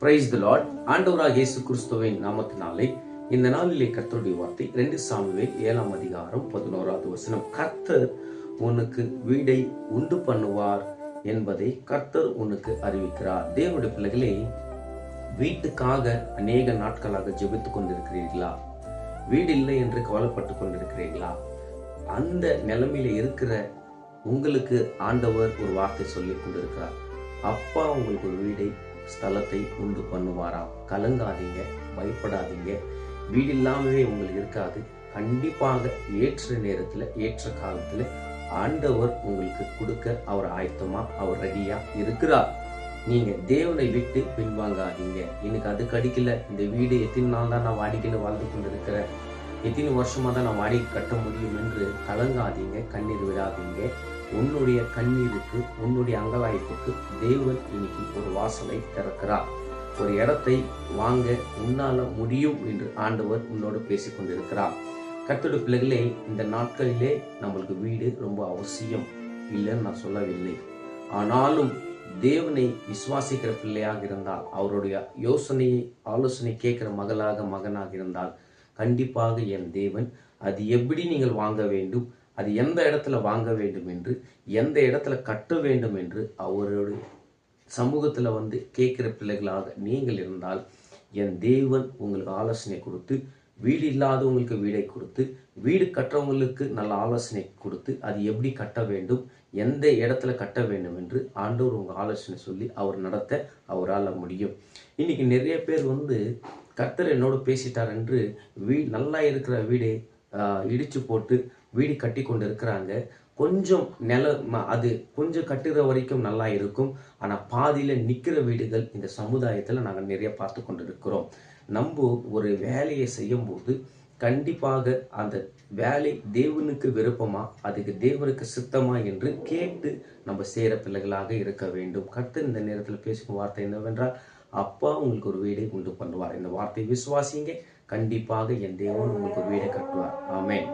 Praise the Lord ஆண்டவராக இயேசு கிறிஸ்துவின் நாமத்தினாலே இந்த நாளிலே கர்த்தருடைய வார்த்தை ரெண்டு சாமுவேல் ஏழாம் அதிகாரம் பதினோராவது வசனம். கர்த்தர் உனக்கு வீடை உண்டு பண்ணுவார் என்பதை கர்த்தர் உனக்கு அறிவிக்கிறார். தேவனுடைய பிள்ளைகளே வீட்டுக்காக அநேக நாட்களாக ஜெபித்து கொண்டிருக்கிறீர்களா? வீடு இல்லை என்று கவலைப்பட்டு கொண்டிருக்கிறீர்களா? அந்த நிலைமையில இருக்கிற உங்களுக்கு ஆண்டவர் ஒரு வார்த்தை சொல்லி கொண்டிருக்கிறார். அப்பா உங்களுக்கு ஒரு வீடை ஸ்தலத்தை உண்டு பண்ணுவாராம். கலங்காதீங்க பயப்படாதீங்க. வீடு இல்லாமவே உங்களுக்கு இருக்காது. கண்டிப்பாக ஏற்ற நேரத்துல ஏற்ற காலத்தில் ஆண்டவர் உங்களுக்கு கொடுக்க அவர் ஆயத்தமா அவர் ரெடியா இருக்கிறார். நீங்க தேவனை விட்டு பின்வாங்காதீங்க. எனக்கு அது கடிக்கல. இந்த வீடு எத்தனை நாள் தான் நான் வாடிக்கையில் வாழ்ந்து கொண்டிருக்கிறேன். எத்தனை வருஷமா தான் நான் வாடகை கட்ட முடியும் என்று கலங்காதீங்க கண்ணீர் விடாதீங்க. உன்னுடைய கண்ணீருக்கு உன்னுடைய அங்கலாய்ப்புக்கு தேவன் இன்னைக்கு ஒரு வாசலை திறக்கிறார். ஒரு இடத்தை வாங்க உன்னால முடியும் என்று ஆண்டவர் உன்னோடு பேசிக் கொண்டிருக்கிறார். கர்த்தருடைய பிள்ளைகளே இந்த நாட்களிலே நம்மளுக்கு வீடு ரொம்ப அவசியம் இல்லைன்னு நான் சொல்லவில்லை. ஆனாலும் தேவனை விசுவாசிக்கிற பிள்ளையாக இருந்தால் அவருடைய யோசனையை ஆலோசனை கேட்கிற மகளாக மகனாக இருந்தால் கண்டிப்பாக என் தேவன் அது எப்படி நீங்கள் வாங்க வேண்டும்? அது எந்த இடத்துல வாங்க வேண்டும் என்று எந்த இடத்துல கட்ட வேண்டும் என்று அவருடைய சமூகத்தில் வந்து கேட்குற பிள்ளைகளாக நீங்கள் இருந்தால் என் தேவன் உங்களுக்கு ஆலோசனை கொடுத்து வீடு இல்லாதவங்களுக்கு வீடை கொடுத்து வீடு கட்டுறவங்களுக்கு நல்ல ஆலோசனை கொடுத்து அது எப்படி கட்ட வேண்டும் எந்த இடத்துல கட்ட வேண்டும் என்று ஆண்டவர் உங்கள் ஆலோசனை சொல்லி அவர் நடத்த அவரால் முடியும். இன்னைக்கு நிறைய பேர் வந்து கர்த்தர் என்னோட பேசிட்டார் என்று வீ நல்லா இருக்கிற வீடை இடித்து போட்டு வீடு கட்டி கொண்டு இருக்கிறாங்க கொஞ்சம் நில அது கொஞ்சம் கட்டுற வரைக்கும் நல்லா இருக்கும். ஆனால் பாதியில் நிற்கிற வீடுகள் இந்த சமுதாயத்தில் நாங்கள் நிறைய பார்த்து கொண்டிருக்கிறோம். நம்ம ஒரு வேலையை செய்யும்போது கண்டிப்பாக அந்த வேலை தேவனுக்கு விருப்பமா அதுக்கு தேவனுக்கு சித்தமா என்று கேட்டு நம்ம செய்கிற பிள்ளைகளாக இருக்க வேண்டும். கர்த்தர் இந்த நேரத்தில் பேசும் வார்த்தை என்னவென்றால் அப்பா உங்களுக்கு ஒரு வீடை உண்டு பண்ணுவார். இந்த வார்த்தையை விசுவாசிங்க கண்டிப்பாக என் தேவன் உங்களுக்கு ஒரு வீடை கட்டுவார். ஆமேன்.